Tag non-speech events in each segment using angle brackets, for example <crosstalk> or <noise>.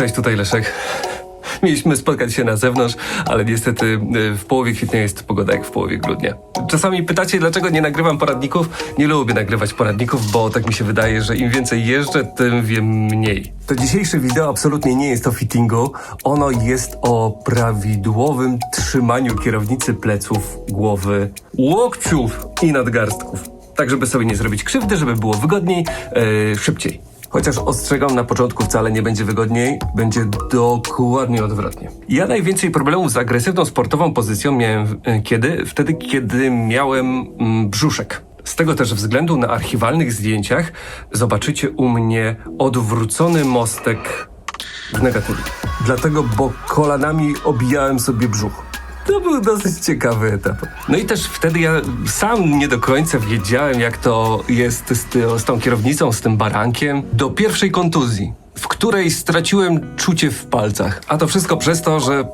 Cześć, tutaj Leszek. Mieliśmy spotkać się na zewnątrz, ale niestety y, w połowie kwietnia jest pogoda jak w połowie grudnia. Czasami pytacie, dlaczego nie nagrywam poradników? Nie lubię nagrywać poradników, bo tak mi się wydaje, że im więcej jeżdżę, tym wiem mniej. To dzisiejsze wideo absolutnie nie jest o fittingu. Ono jest o prawidłowym trzymaniu kierownicy pleców, głowy, łokciów i nadgarstków. Tak, żeby sobie nie zrobić krzywdy, żeby było wygodniej, yy, szybciej. Chociaż ostrzegam, na początku wcale nie będzie wygodniej, będzie dokładnie odwrotnie. Ja najwięcej problemów z agresywną sportową pozycją miałem e, kiedy? Wtedy, kiedy miałem mm, brzuszek. Z tego też względu na archiwalnych zdjęciach zobaczycie u mnie odwrócony mostek w negatywie. Dlatego, bo kolanami obijałem sobie brzuch. To był dosyć ciekawy etap. No i też wtedy ja sam nie do końca wiedziałem, jak to jest z, ty, z tą kierownicą, z tym barankiem. Do pierwszej kontuzji, w której straciłem czucie w palcach. A to wszystko przez to, że mm,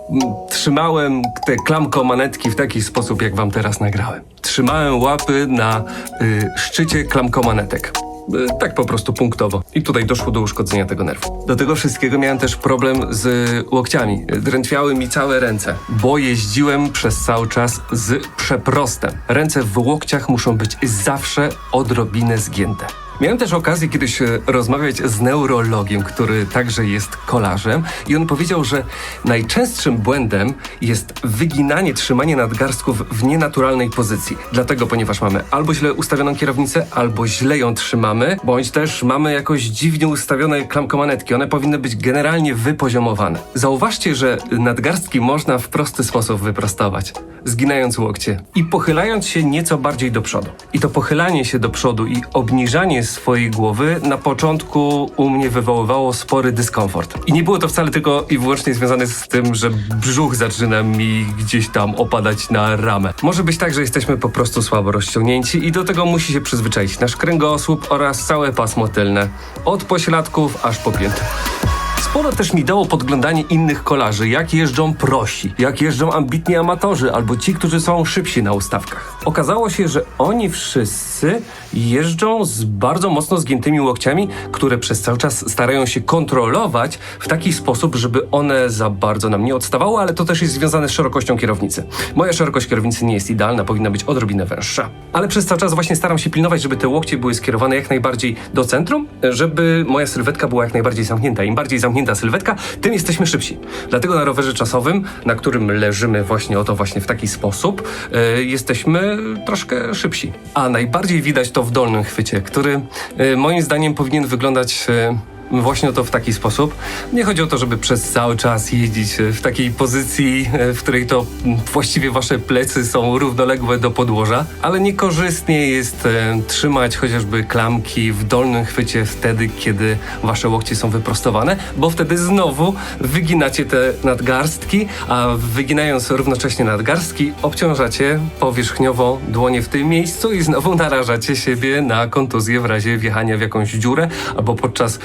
trzymałem te klamkomanetki w taki sposób, jak wam teraz nagrałem. Trzymałem łapy na y, szczycie klamkomanetek. Y, Tak po prostu punktowo. I tutaj doszło do uszkodzenia tego nerwu. Do tego wszystkiego miałem też problem z łokciami. Drętwiały mi całe ręce, bo jeździłem przez cały czas z przeprostem. Ręce w łokciach muszą być zawsze odrobinę zgięte. Miałem też okazję kiedyś e, rozmawiać z neurologiem, który także jest kolarzem i on powiedział, że najczęstszym błędem jest wyginanie, trzymanie nadgarstków w nienaturalnej pozycji. Dlatego, ponieważ mamy albo źle ustawioną kierownicę, albo źle ją trzymamy, bądź też mamy jakoś dziwnie ustawione klamkomanetki. One powinny być generalnie wypoziomowane. Zauważcie, że nadgarstki można w prosty sposób wyprostować, zginając łokcie i pochylając się nieco bardziej do przodu. I to pochylanie się do przodu i obniżanie swojej głowy na początku u mnie wywoływało spory dyskomfort. I nie było to wcale tylko i wyłącznie związane z tym, że brzuch zaczyna mi gdzieś tam opadać na ramę. Może być tak, że jesteśmy po prostu słabo rozciągnięci i do tego musi się przyzwyczaić nasz kręgosłup oraz całe pasmo tylne. Od pośladków aż po pięty. Sporo też mi dało podglądanie innych kolarzy, jak jeżdżą prosi, jak jeżdżą ambitni amatorzy albo ci, którzy są szybsi na ustawkach. Okazało się, że oni wszyscy jeżdżą z bardzo mocno zgiętymi łokciami, które przez cały czas starają się kontrolować w taki sposób, żeby one za bardzo nam nie odstawały, ale to też jest związane z szerokością kierownicy. Moja szerokość kierownicy nie jest idealna, powinna być odrobinę węższa. Ale przez cały czas właśnie staram się pilnować, żeby te łokcie były skierowane jak najbardziej do centrum, żeby moja sylwetka była jak najbardziej zamknięta. Im bardziej zamknięta sylwetka, tym jesteśmy szybsi. Dlatego na rowerze czasowym, na którym leżymy właśnie oto właśnie w taki sposób, e, jesteśmy troszkę szybsi. A najbardziej widać to w dolnym chwycie, który e, moim zdaniem powinien wyglądać e, Właśnie to w taki sposób. Nie chodzi o to, żeby przez cały czas jeździć e, w takiej pozycji, e, w której to właściwie wasze plecy są równoległe do podłoża, ale niekorzystnie jest e, trzymać chociażby klamki w dolnym chwycie wtedy, kiedy wasze łokcie są wyprostowane, bo wtedy znowu wyginacie te nadgarstki, a wyginając równocześnie nadgarstki, obciążacie powierzchniowo dłonie w tym miejscu i znowu narażacie siebie na kontuzję w razie wjechania w jakąś dziurę albo podczas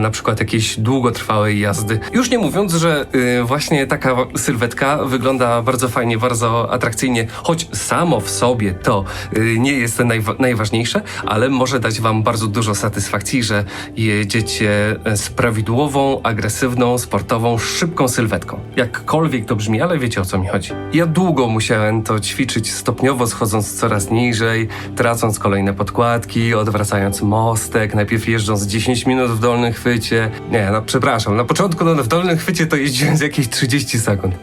na przykład jakiejś długotrwałej jazdy. Już nie mówiąc, że y, właśnie taka sylwetka wygląda bardzo fajnie, bardzo atrakcyjnie, choć samo w sobie to y, nie jest najwa- najważniejsze, ale może dać wam bardzo dużo satysfakcji, że jedziecie z prawidłową, agresywną, sportową, szybką sylwetką. Jakkolwiek to brzmi, ale wiecie o co mi chodzi. Ja długo musiałem to ćwiczyć stopniowo, schodząc coraz niżej, tracąc kolejne podkładki, odwracając mostek, najpierw jeżdżąc 10 minut w dolnym chwycie. Nie, no przepraszam, na początku no, w dolnym chwycie to jeździłem z jakieś 30 sekund.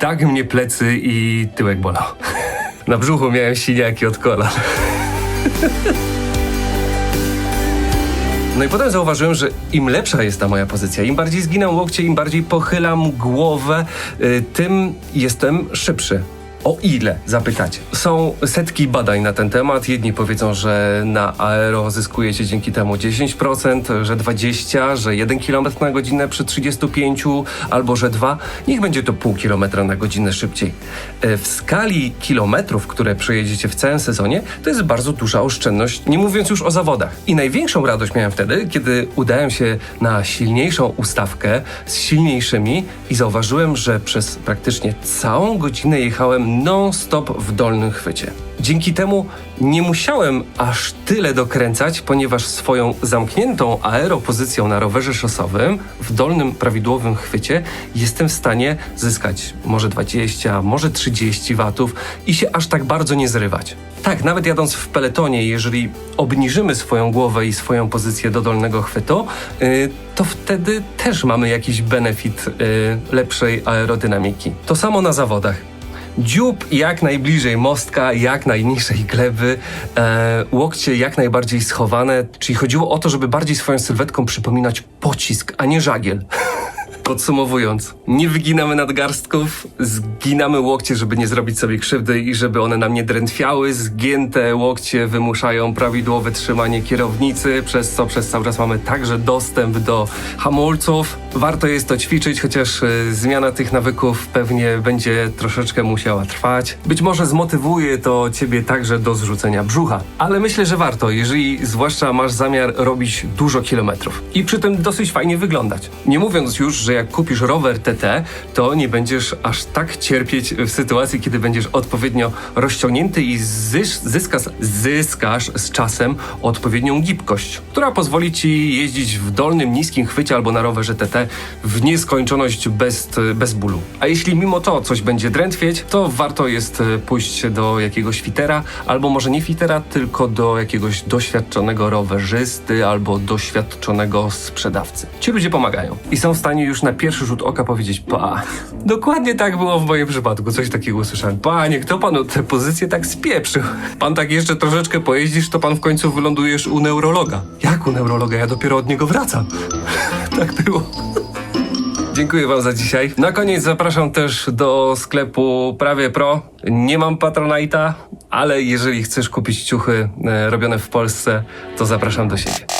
Tak mnie plecy i tyłek bolał. <laughs> Na brzuchu miałem siniaki od kolan. No i potem zauważyłem, że im lepsza jest ta moja pozycja, im bardziej zginam łokcie, im bardziej pochylam głowę, y, tym jestem szybszy. O ile, zapytacie? Są setki badań na ten temat. Jedni powiedzą, że na aero zyskujecie dzięki temu 10%, że 20%, że 1 km na godzinę przy 35, albo że 2. Niech będzie to pół kilometra na godzinę szybciej. E, W skali kilometrów, które przejedziecie w całym sezonie, to jest bardzo duża oszczędność, nie mówiąc już o zawodach. I największą radość miałem wtedy, kiedy udałem się na silniejszą ustawkę z silniejszymi i zauważyłem, że przez praktycznie całą godzinę jechałem non-stop w dolnym chwycie. Dzięki temu nie musiałem aż tyle dokręcać, ponieważ swoją zamkniętą aeropozycją na rowerze szosowym w dolnym prawidłowym chwycie jestem w stanie zyskać może 20, może 30 watów i się aż tak bardzo nie zrywać. Tak, nawet jadąc w peletonie, jeżeli obniżymy swoją głowę i swoją pozycję do dolnego chwytu, yy, to wtedy też mamy jakiś benefit yy, lepszej aerodynamiki. To samo na zawodach. Dziób jak najbliżej mostka, jak najniżej gleby, e, łokcie jak najbardziej schowane, czyli chodziło o to, żeby bardziej swoją sylwetką przypominać pocisk, a nie żagiel. <laughs> Podsumowując, nie wyginamy nadgarstków, zginamy łokcie, żeby nie zrobić sobie krzywdy i żeby one nam nie drętwiały. Zgięte łokcie wymuszają prawidłowe trzymanie kierownicy, przez co przez cały czas mamy także dostęp do hamulców. Warto jest to ćwiczyć, chociaż y, zmiana tych nawyków pewnie będzie troszeczkę musiała trwać. Być może zmotywuje to ciebie także do zrzucenia brzucha, ale myślę, że warto, jeżeli zwłaszcza masz zamiar robić dużo kilometrów i przy tym dosyć fajnie wyglądać. Nie mówiąc już, że jak kupisz rower TT, to nie będziesz aż tak cierpieć w sytuacji, kiedy będziesz odpowiednio rozciągnięty i zysz, zyskasz, zyskasz z czasem odpowiednią gibkość, która pozwoli ci jeździć w dolnym, niskim chwycie albo na rowerze TT w nieskończoność bez, bez bólu. A jeśli mimo to coś będzie drętwieć, to warto jest e, pójść do jakiegoś fitera, albo może nie fitera, tylko do jakiegoś doświadczonego rowerzysty albo doświadczonego sprzedawcy. Ci ludzie pomagają i są w stanie już na pierwszy rzut oka powiedzieć, pa, dokładnie tak było w moim przypadku, coś takiego usłyszałem. Panie, kto panu tę pozycję tak spieprzył? Pan tak jeszcze troszeczkę pojeździsz, to pan w końcu wylądujesz u neurologa. Jak u neurologa? Ja dopiero od niego wracam. <laughs> tak było. Dziękuję Wam za dzisiaj. Na koniec zapraszam też do sklepu Prawie Pro. Nie mam Patronite'a, ale jeżeli chcesz kupić ciuchy e, robione w Polsce, to zapraszam do siebie.